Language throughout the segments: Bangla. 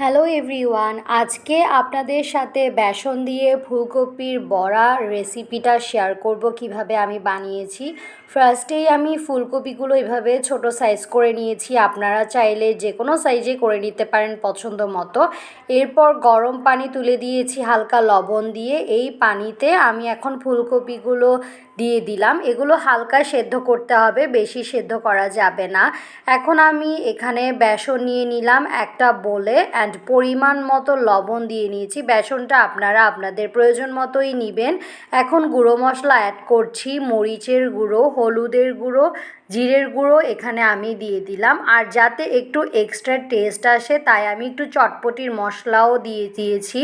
হ্যালো এভরিওয়ান আজকে আপনাদের সাথে বেসন দিয়ে ফুলকপির বড়া রেসিপিটা শেয়ার করব কীভাবে আমি বানিয়েছি। ফার্স্টেই আমি ফুলকপিগুলো এভাবে ছোট সাইজ করে নিয়েছি। আপনারা চাইলে যে কোনো সাইজে করে নিতে পারেন পছন্দ মতো। এরপর গরম পানি তুলে দিয়েছি হালকা লবণ দিয়ে। এই পানিতে আমি এখন ফুলকপিগুলো দিয়ে দিলাম। এগুলো হালকা সেদ্ধ করতে হবে, বেশি সেদ্ধ করা যাবে না। এখন আমি এখানে বেসন নিয়ে নিলাম একটা বলে অ্যান্ড পরিমাণ মতো লবণ দিয়ে নিয়েছি। বেসনটা আপনারা আপনাদের প্রয়োজন মতোই নেবেন। এখন গুঁড়ো মশলা অ্যাড করছি। মরিচের গুঁড়ো, হলুদের গুঁড়ো, জিরের গুঁড়ো এখানে আমি দিয়ে দিলাম। আর যাতে একটু এক্সট্রা টেস্ট আসে, তাই আমি একটু চটপটির মশলাও দিয়ে দিয়েছি।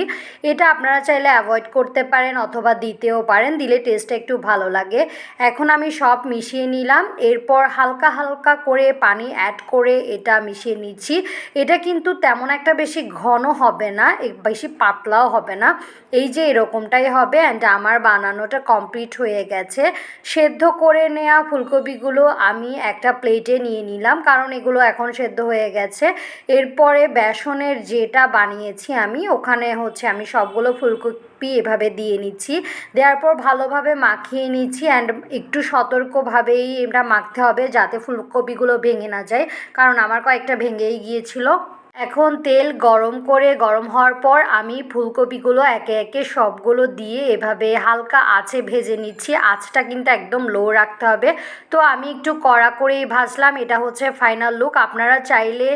এটা আপনারা চাইলে অ্যাভয়েড করতে পারেন অথবা দিতেও পারেন, দিলে টেস্টটা একটু ভালো লাগে। এখন আমি সব মিশিয়ে নিলাম। এরপর হালকা হালকা করে পানি অ্যাড করে এটা মিশিয়ে নিচ্ছি। এটা কিন্তু তেমন একটা বেশি ঘন হবে না বেশি পাতলাও হবে না। এই যে এরকমটাই হবে অ্যান্ড আমার বানানোটা কমপ্লিট হয়ে গেছে। সেদ্ধ করে নেওয়া ফুলকপিগুলো আমি একটা প্লেটে নিয়ে নিলাম, কারণ এগুলো এখন সেদ্ধ হয়ে গেছে। এরপরে বেসনের যেটা বানিয়েছি আমি, ওখানে হচ্ছে আমি সবগুলো ফুলকপি এভাবে দিয়ে নিচ্ছি। দেওয়ার পর ভালোভাবে মাখিয়ে নিচ্ছি অ্যান্ড একটু সতর্কভাবেই এটা মাখতে হবে যাতে ফুলকপিগুলো ভেঙে না যায়, কারণ আমার কয়েকটা ভেঙেই গিয়েছিল। এখন তেল গরম করে গরম হওয়ার পর আমি ফুলকপিগুলো একে একে সবগুলো দিয়ে এভাবে হালকা আঁচে ভেজে নিচ্ছি। আঁচটা কিন্তু একদম লো রাখতে হবে। তো আমি একটু কড়া করেই ভাজলাম। এটা হচ্ছে ফাইনাল লুক আপনারা চাইলে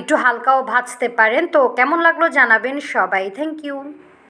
একটু হালকাও ভাজতে পারেন। তো কেমন লাগল জানাবেন সবাই। Thank you